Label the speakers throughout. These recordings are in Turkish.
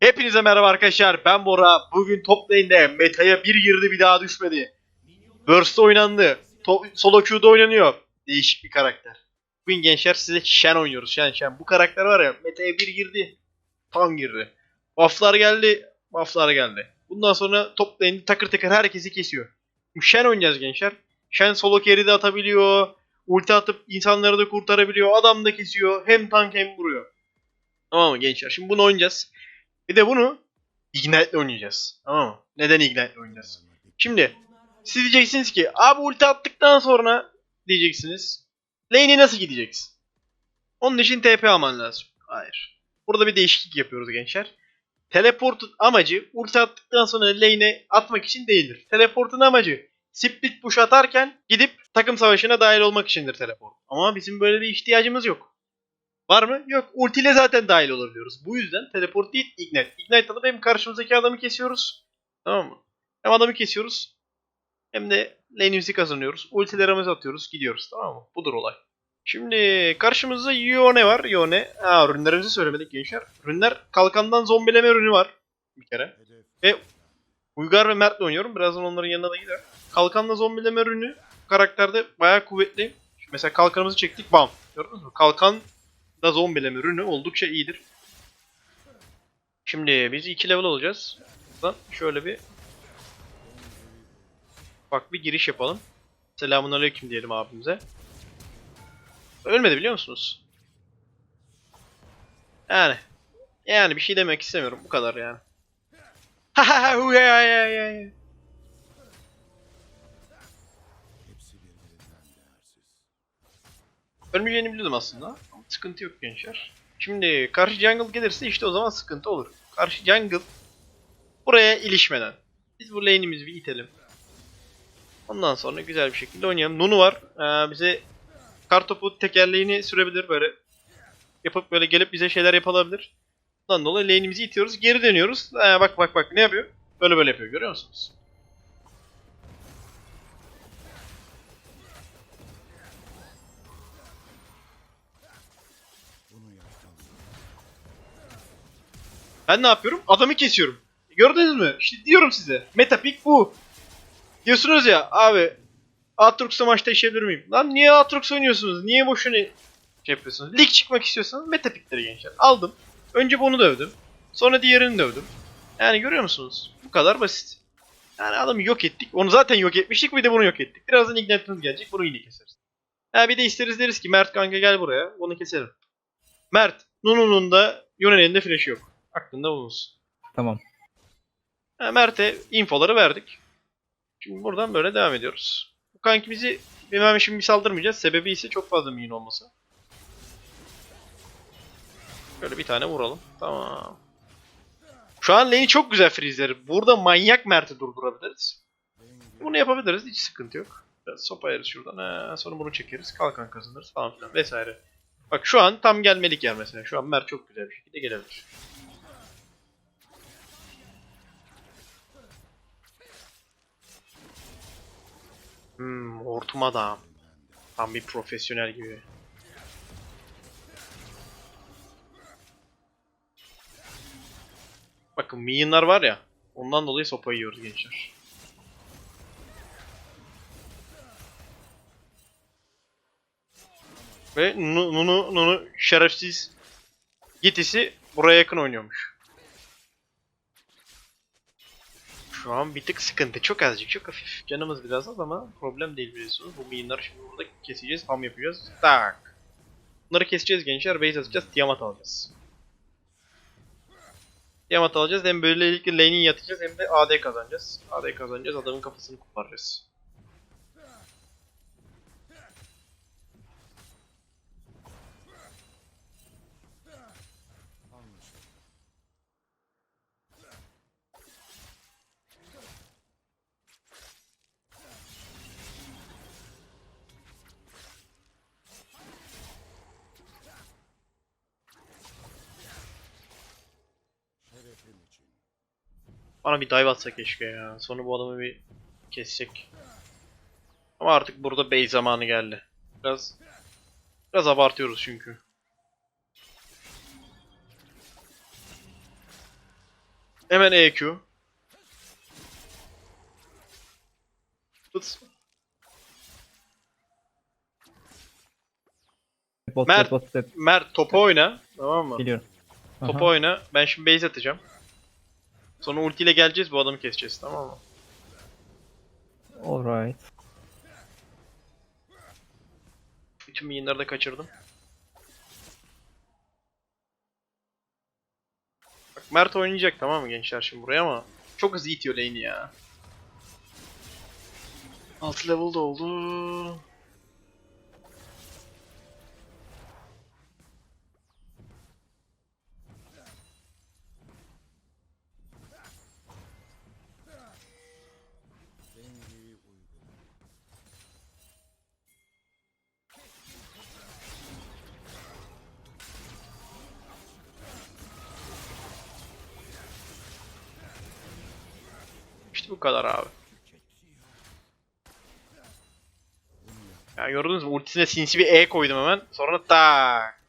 Speaker 1: Hepinize merhaba arkadaşlar. Ben Bora. Bugün top lane'de meta'ya bir girdi bir daha düşmedi. Burst'ta oynandı. Top, solo queue'da oynanıyor. Değişik bir karakter. Bugün gençler size Shen oynuyoruz. Shen Shen. Bu karakter var ya meta'ya bir girdi. Tam girdi. Buff'lar geldi. Buff'lar geldi. Bundan sonra top lane'de takır takır herkesi kesiyor. Shen oynayacağız gençler. Shen solo carry de atabiliyor. Ulti atıp insanları da kurtarabiliyor. Adam da kesiyor. Hem tank hem vuruyor. Tamam mı gençler? Şimdi bunu oynayacağız. Bir de bunu Ignite'le oynayacağız. Tamam mı? Neden Ignite'le oynayacağız? Şimdi siz diyeceksiniz ki abi ulti attıktan sonra diyeceksiniz. Lane'e nasıl gideceksin? Onun için TP alman lazım. Hayır. Burada bir değişiklik yapıyoruz gençler. Teleportun amacı ulti attıktan sonra lane'e atmak için değildir. Teleportun amacı split push atarken gidip takım savaşına dahil olmak içindir teleport. Ama bizim böyle bir ihtiyacımız yok. Var mı? Yok. Ulti ile zaten dahil olabiliyoruz. Bu yüzden teleport değil ignite. Ignite alıp hem karşımızdaki adamı kesiyoruz. Tamam mı? Hem adamı kesiyoruz. Hem de lane'imizi kazanıyoruz. Ultilerimizi atıyoruz. Gidiyoruz. Tamam mı? Budur olay. Şimdi karşımızda Yone var. Yone. Aa, ürünlerimizi söylemedik gençler. Ürünler kalkandan zombileme ürünü var. Bir kere. Ve Uygar ve Mert'le oynuyorum. Birazdan onların yanına da gider. Kalkanla zombileme ürünü karakterde bayağı kuvvetli. Mesela kalkanımızı çektik. Bam. Gördünüz mü? Kalkan da zombileme ürünü oldukça iyidir. Şimdi biz 2 level olacağız. Buradan şöyle bir bak bir giriş yapalım. Selamun aleyküm diyelim abimize. Ölmedi biliyor musunuz? Yani yani bir şey demek istemiyorum bu kadar yani. Ölmeyeceğini biliyordum aslında. Sıkıntı yok gençler. Şimdi karşı jungle gelirse işte o zaman sıkıntı olur. Karşı jungle buraya ilişmeden. Biz bu lane'imizi bir itelim. Ondan sonra güzel bir şekilde oynayalım. Nunu var. Ee, bize kartopu tekerleğini sürebilir böyle. Yapıp böyle gelip bize şeyler yapabilir. Ondan dolayı lane'imizi itiyoruz. Geri dönüyoruz. Ee, bak bak bak ne yapıyor? Böyle böyle yapıyor görüyor musunuz? Ben ne yapıyorum? Adamı kesiyorum. Gördünüz mü? İşte diyorum size. Meta pick bu. Diyorsunuz ya abi Aatrox'la maçta işebilir miyim? Lan niye Aatrox oynuyorsunuz? Niye boşuna şey yapıyorsunuz? Lig çıkmak istiyorsanız meta pickleri gençler. Aldım. Önce bunu dövdüm. Sonra diğerini dövdüm. Yani görüyor musunuz? Bu kadar basit. Yani adamı yok ettik. Onu zaten yok etmiştik bir de bunu yok ettik. Birazdan Ignite'ımız gelecek. Bunu yine keseriz. Ha bir de isteriz deriz ki Mert kanka gel buraya. Bunu keserim. Mert. Nunu'nun da Yone'nin elinde flash'ı yok. Aklında bulunsun.
Speaker 2: Tamam.
Speaker 1: Ha, Mert'e infoları verdik. Şimdi buradan böyle devam ediyoruz. Bu kanki bizi bilmem şimdi saldırmayacağız. Sebebi ise çok fazla minyon olması. Şöyle bir tane vuralım. Tamam. Şu an lane'i çok güzel freezer. Burada manyak Mert'i durdurabiliriz. Bunu yapabiliriz. Hiç sıkıntı yok. Biraz sopa yeriz şuradan. Ha, sonra bunu çekeriz. Kalkan kazanırız falan filan vesaire. Bak şu an tam gelmelik yer mesela. Şu an Mert çok güzel bir şekilde gelebilir. Hmm, hortum adam. Tam bir profesyonel gibi. Bakın minyonlar var ya. Ondan dolayı sopa yiyoruz gençler. Ve Nunu, Nunu şerefsiz Gitisi buraya yakın oynuyormuş. Şu an bir tık sıkıntı. Çok azıcık, çok hafif. Canımız biraz az ama problem değil biliyorsunuz. Bu minyonları şimdi burada keseceğiz, ham yapacağız. Tak. Bunları keseceğiz gençler. Base atacağız, Tiamat alacağız. Tiamat alacağız. Hem böylelikle lane'i yatacağız hem de AD kazanacağız. AD kazanacağız, adamın kafasını koparacağız. Bana bir dive atsa keşke ya. Sonra bu adamı bir kessek. Ama artık burada bey zamanı geldi. Biraz biraz abartıyoruz çünkü. Hemen EQ. Fıs.
Speaker 2: Bot
Speaker 1: Mert.
Speaker 2: bot.
Speaker 1: Mert topu oyna. Tamam mı?
Speaker 2: Geliyorum.
Speaker 1: Topu
Speaker 2: Aha.
Speaker 1: oyna. Ben şimdi base atacağım. Sonra ultiyle geleceğiz bu adamı keseceğiz tamam mı?
Speaker 2: Alright.
Speaker 1: Bütün minyonları da kaçırdım. Bak Mert oynayacak tamam mı gençler şimdi buraya ama çok hızlı itiyor lane'i ya. 6 level oldu. İşte bu kadar abi. Ya gördünüz mü ultisine sinsi bir E koydum hemen. Sonra tak.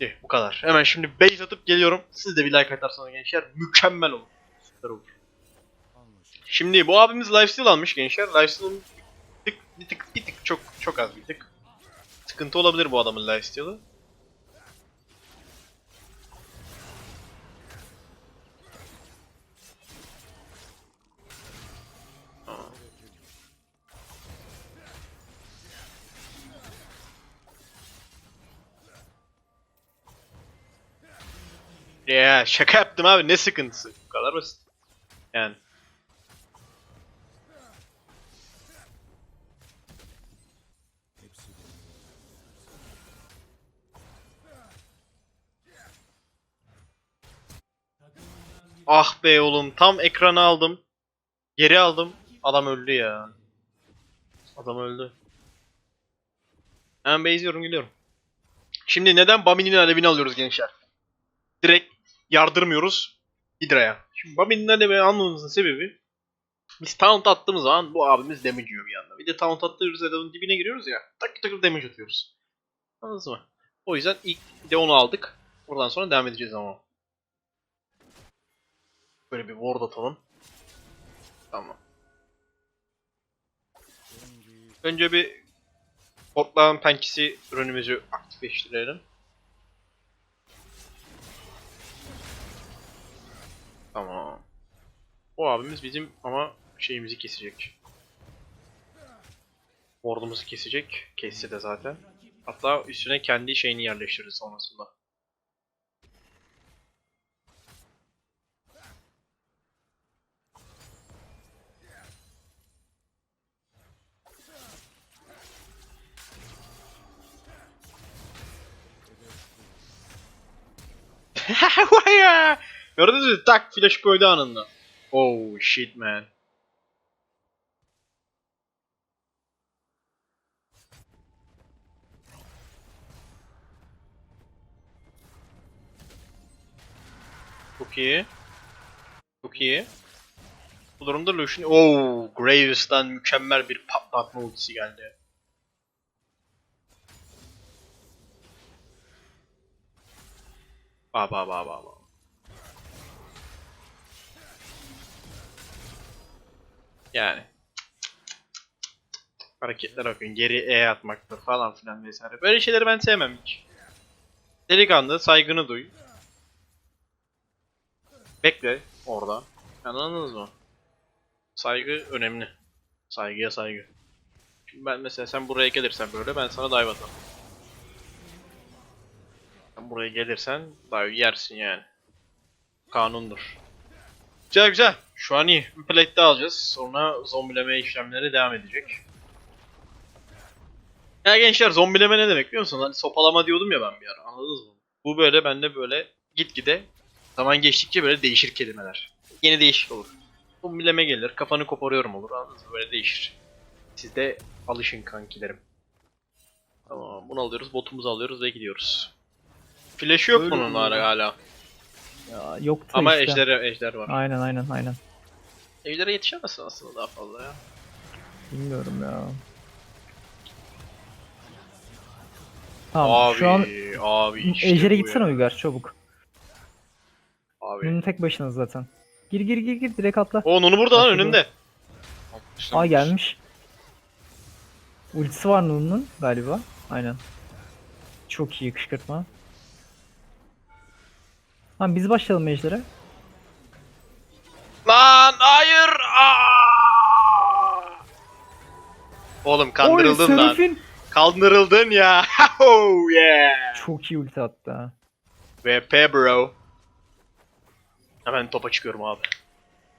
Speaker 1: İyi bu kadar. Hemen şimdi base atıp geliyorum. Siz de bir like atarsanız gençler mükemmel olur. Süper olur. Şimdi bu abimiz lifesteal almış gençler. Lifesteal bir tık, bir tık, bir tık çok çok az bir tık. Sıkıntı olabilir bu adamın lifesteal'ı. Ya şaka yaptım abi ne sıkıntısı? Bu kadar basit. Yani. Ah be oğlum tam ekranı aldım. Geri aldım. Adam öldü ya. Adam öldü. Hemen base'liyorum gidiyorum. Şimdi neden Bami'nin alevini alıyoruz gençler? Direkt yardırmıyoruz Hydra'ya. Şimdi Bami'nin alevi almamızın sebebi biz taunt attığımız zaman bu abimiz damage yiyor bir anda. Bir de taunt attığımız adamın dibine giriyoruz ya. Tak tak damage atıyoruz. Anladınız mı? O yüzden ilk de onu aldık. Buradan sonra devam edeceğiz ama. Böyle bir ward atalım. Tamam. Önce bir Portland Penkisi ürünümüzü aktifleştirelim. Tamam. O abimiz bizim ama şeyimizi kesecek. Ward'umuzu kesecek. Kesse de zaten. Hatta üstüne kendi şeyini yerleştirir sonrasında. Vay ya! Gördünüz mü? Tak flash koydu anında. Oh shit man. Çok iyi. Çok iyi. Bu durumda Lucian... Oh, Graves'tan mükemmel bir patlatma ultisi geldi. Ba ba ba ba ba. Yani. Hareketlere bakın. Geri E atmaktır falan filan vesaire. Böyle şeyleri ben sevmem hiç. Delikanlı saygını duy. Bekle orada. Anladınız mı? Saygı önemli. Saygıya saygı. Şimdi ben mesela sen buraya gelirsen böyle ben sana dive atarım. Sen buraya gelirsen dive yersin yani. Kanundur. Güzel güzel. Şu an iyi. Bir plate daha alacağız. Sonra zombileme işlemleri devam edecek. Ya gençler zombileme ne demek biliyor musun? Hani sopalama diyordum ya ben bir ara. Anladınız mı? Bu böyle bende böyle gitgide zaman geçtikçe böyle değişir kelimeler. Yeni değişik olur. Zombileme gelir. Kafanı koparıyorum olur. Anladınız mı? Böyle değişir. Siz de alışın kankilerim. Tamam bunu alıyoruz. Botumuzu alıyoruz ve gidiyoruz. Flash yok
Speaker 2: Öyle
Speaker 1: bunun hala.
Speaker 2: Ya, yoktu
Speaker 1: Ama
Speaker 2: işte.
Speaker 1: ejder, ejder var.
Speaker 2: Aynen aynen aynen.
Speaker 1: Ejder'e yetişemezsin aslında daha fazla ya.
Speaker 2: Bilmiyorum ya. Tamam
Speaker 1: abi,
Speaker 2: şu an
Speaker 1: abi işte
Speaker 2: Ejder'e gitsene. Uygar çabuk.
Speaker 1: Abi.
Speaker 2: Bunun tek başına zaten. Gir gir gir gir direkt atla.
Speaker 1: O Nunu burada lan
Speaker 2: Başladı.
Speaker 1: önünde.
Speaker 2: Aa gelmiş. Ultisi var Nunu'nun galiba. Aynen. Çok iyi kışkırtma. Tamam biz başlayalım ejder'e.
Speaker 1: Lan hayır. Aa! Oğlum kandırıldın lan. Kandırıldın ya. oh yeah.
Speaker 2: Çok iyi ulti attı ha.
Speaker 1: VP bro. Hemen topa çıkıyorum abi.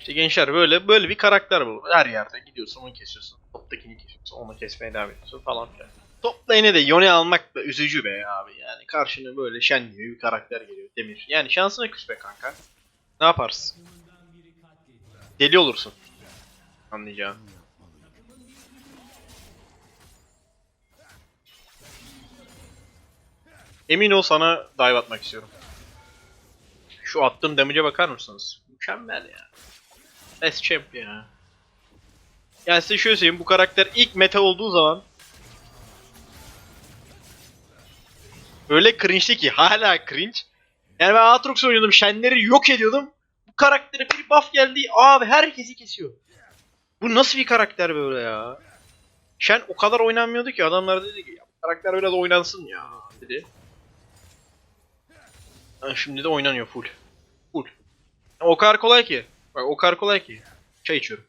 Speaker 1: İşte gençler böyle böyle bir karakter bu. Her yerde gidiyorsun onu kesiyorsun. Toptakini kesiyorsun onu kesmeye devam ediyorsun falan filan. Topla yine de Yone almak da üzücü be abi. Yani karşına böyle Shen gibi bir karakter geliyor Demir. Yani şansına küs be kanka. Ne yaparsın? Deli olursun. Anlayacağım. Emin ol sana dive atmak istiyorum. Şu attığım damage'e bakar mısınız? Mükemmel ya. Best champ ya. Yani size şöyle söyleyeyim bu karakter ilk meta olduğu zaman öyle cringe'li ki hala cringe. Yani ben Aatrox oynuyordum, Shen'leri yok ediyordum. Bu karaktere bir buff geldi, abi herkesi kesiyor. Bu nasıl bir karakter böyle ya? Shen o kadar oynanmıyordu ki adamlar dedi ki ya, karakter biraz oynansın ya dedi. Ha, şimdi de oynanıyor full. Full. O kadar kolay ki. Bak o kadar kolay ki. Çay içiyorum.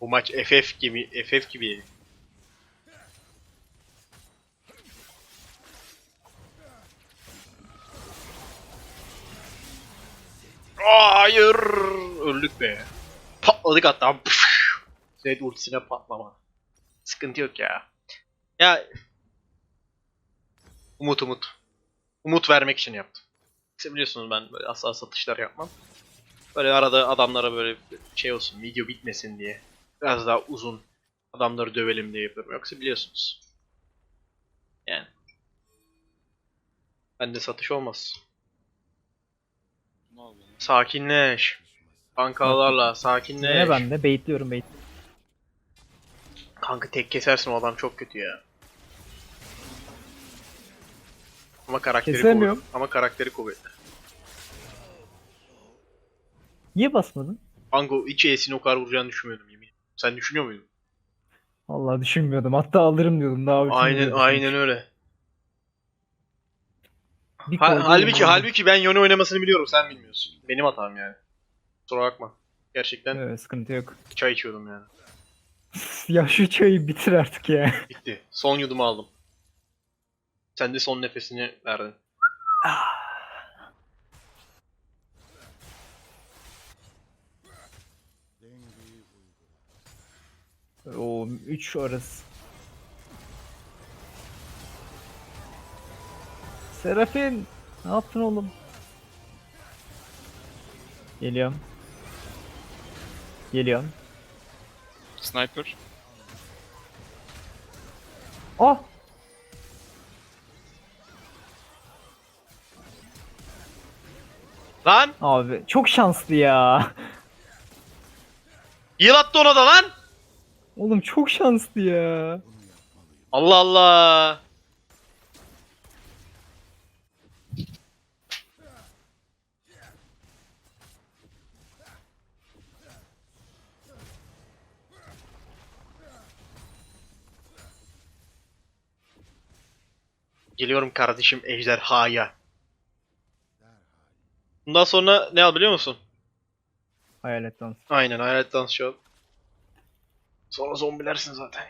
Speaker 1: Bu maç FF gibi FF gibi. Hayır. Öldük be. Patladık hatta. Zed ultisine patlama. Sıkıntı yok ya. Ya Umut umut. Umut vermek için yaptım. Biliyorsunuz ben böyle asla satışlar yapmam. Böyle arada adamlara böyle şey olsun, video bitmesin diye. Biraz daha uzun adamları dövelim diye yapıyorum. Yoksa biliyorsunuz. Yani. Bende satış olmaz. Sakinleş. Kankalarla sakinleş.
Speaker 2: Ne ben de baitliyorum bait.
Speaker 1: Kanka tek kesersin o adam çok kötü ya. Ama karakteri
Speaker 2: Kesemiyorum.
Speaker 1: kuvvetli. Ama karakteri kuvvetli.
Speaker 2: Niye basmadın?
Speaker 1: Ango hiç E'sini o kadar vuracağını düşünmüyordum yemin ederim. Sen düşünüyor muydun?
Speaker 2: Vallahi düşünmüyordum. Hatta alırım diyordum daha
Speaker 1: Aynen aynen öyle.
Speaker 2: Bir
Speaker 1: Ha- halbuki halbuki ben Yone oynamasını biliyorum sen bilmiyorsun. Benim hatam yani. Kusura bakma. Gerçekten
Speaker 2: Evet sıkıntı yok.
Speaker 1: çay içiyordum yani.
Speaker 2: ya şu çayı bitir artık ya.
Speaker 1: Bitti. Son yudumu aldım. Sen de son nefesini verdin.
Speaker 2: O 3 arası. Serafin! Ne yaptın oğlum? Geliyorum. Geliyorum.
Speaker 3: Sniper.
Speaker 2: Ah!
Speaker 1: Lan!
Speaker 2: Abi çok şanslı ya.
Speaker 1: Yıl attı ona da lan!
Speaker 2: Oğlum çok şanslı ya.
Speaker 1: Allah Allah! Geliyorum kardeşim ejderhaya. Bundan sonra ne al biliyor musun?
Speaker 2: Hayalet dans.
Speaker 1: Aynen hayalet dans şu an. Sonra zombilersin zaten.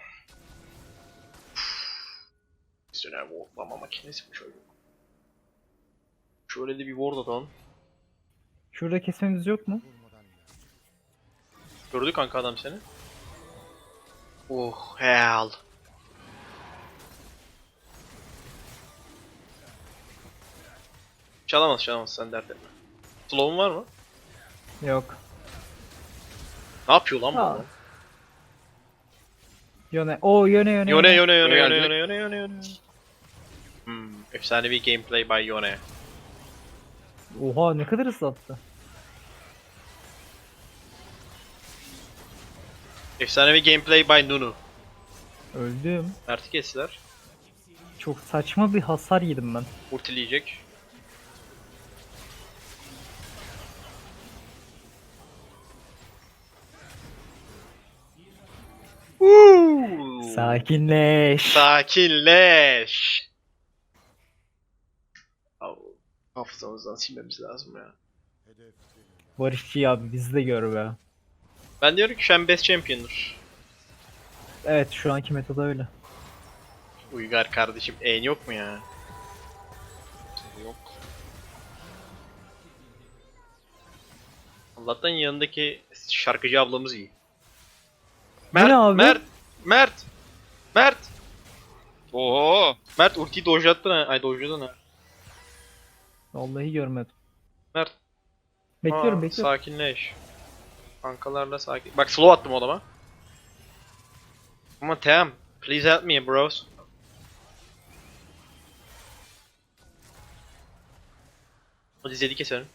Speaker 1: Üstüne wardlama makinesi mi şöyle? Şöyle de bir ward atalım.
Speaker 2: Şurada kesmemiz yok mu?
Speaker 1: Gördü kanka adam seni. Oh hell. Çalamaz çalamaz sen dert etme. Slow'un var mı?
Speaker 2: Yok.
Speaker 1: Ne yapıyor lan bu?
Speaker 2: Yöne. O yöne yöne.
Speaker 1: Yone yone yone yone yone yone yone yone. Hmm, efsanevi gameplay by Yone.
Speaker 2: Oha ne kadar hızlı attı.
Speaker 1: Efsanevi gameplay by Nunu.
Speaker 2: Öldüm.
Speaker 1: Mert'i kestiler.
Speaker 2: Çok saçma bir hasar yedim ben.
Speaker 1: Ultileyecek.
Speaker 2: Sakinleş.
Speaker 1: Sakinleş. Abi, Hafızamızdan silmemiz lazım ya.
Speaker 2: Barışçı abi bizi de gör be.
Speaker 1: Ben diyorum ki şu an best champion'dur.
Speaker 2: Evet şu anki metada öyle.
Speaker 1: Uygar kardeşim en yok mu ya?
Speaker 3: Yok.
Speaker 1: Allah'tan yanındaki şarkıcı ablamız iyi.
Speaker 2: Bu ne
Speaker 1: Mert,
Speaker 2: abi?
Speaker 1: Mert, Mert, Mert,
Speaker 3: Oo.
Speaker 1: Mert ultiyi dojlattın ha. Ay dojladın ha.
Speaker 2: Vallahi görmedim.
Speaker 1: Mert.
Speaker 2: Bekliyorum
Speaker 1: Aa,
Speaker 2: bekliyorum.
Speaker 1: Sakinleş. Kankalarla sakin. Bak slow attım o adama. Ama tamam. Please help me bros. Hadi Zed'i keselim.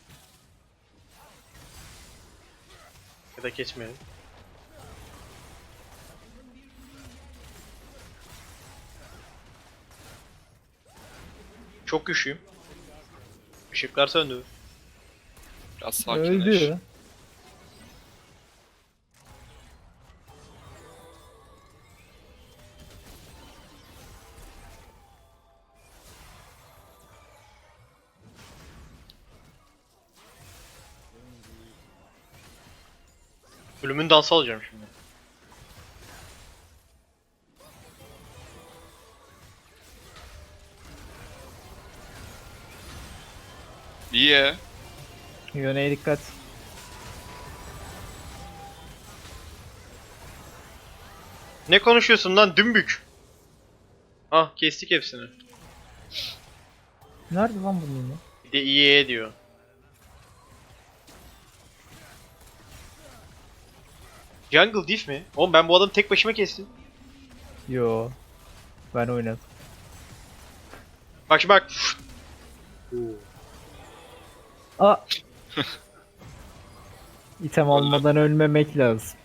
Speaker 1: Ya da kesmeyelim. Çok güçlüyüm. Işıklar söndü.
Speaker 3: Biraz sakinleş.
Speaker 2: Öldü.
Speaker 1: Ölümün dansı alacağım şimdi.
Speaker 3: İyi ya.
Speaker 2: Yöneğe dikkat.
Speaker 1: Ne konuşuyorsun lan dümbük? Ah kestik hepsini.
Speaker 2: Nerede lan bunun ya?
Speaker 1: Bir de IE diyor. Jungle Diff mi? Oğlum ben bu adamı tek başıma kestim.
Speaker 2: Yo. Ben oynadım.
Speaker 1: Bak şimdi bak.
Speaker 2: Aa. İtem almadan ölmemek lazım.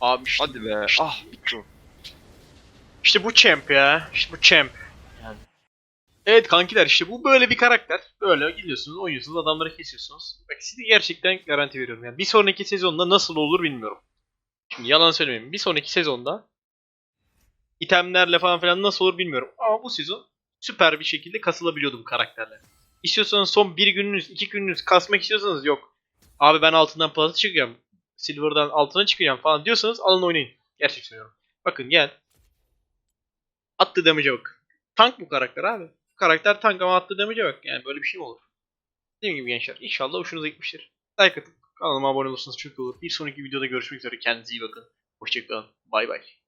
Speaker 1: Abi işte,
Speaker 3: Hadi be. Ah bitti.
Speaker 1: işte bu champ ya. İşte bu champ. Yani. Evet kankiler işte bu böyle bir karakter. Böyle gidiyorsunuz, oynuyorsunuz, adamları kesiyorsunuz. Bak size gerçekten garanti veriyorum. Yani bir sonraki sezonda nasıl olur bilmiyorum. Şimdi yalan söylemeyeyim. Bir sonraki sezonda itemlerle falan filan nasıl olur bilmiyorum. Ama bu sezon süper bir şekilde kasılabiliyordu bu karakterle. İstiyorsanız son bir gününüz, iki gününüz kasmak istiyorsanız yok. Abi ben altından plata çıkacağım. Silver'dan altına çıkacağım falan diyorsanız alın oynayın. Gerçek söylüyorum. Bakın gel. Attığı damage'e bak. Tank bu karakter abi. Bu karakter tank ama attığı damage'e bak. Yani böyle bir şey mi olur? Dediğim gibi gençler. İnşallah hoşunuza gitmiştir. Like atıp kanalıma abone olursanız çok olur. Bir sonraki videoda görüşmek üzere. Kendinize iyi bakın. Hoşçakalın. Bay bay.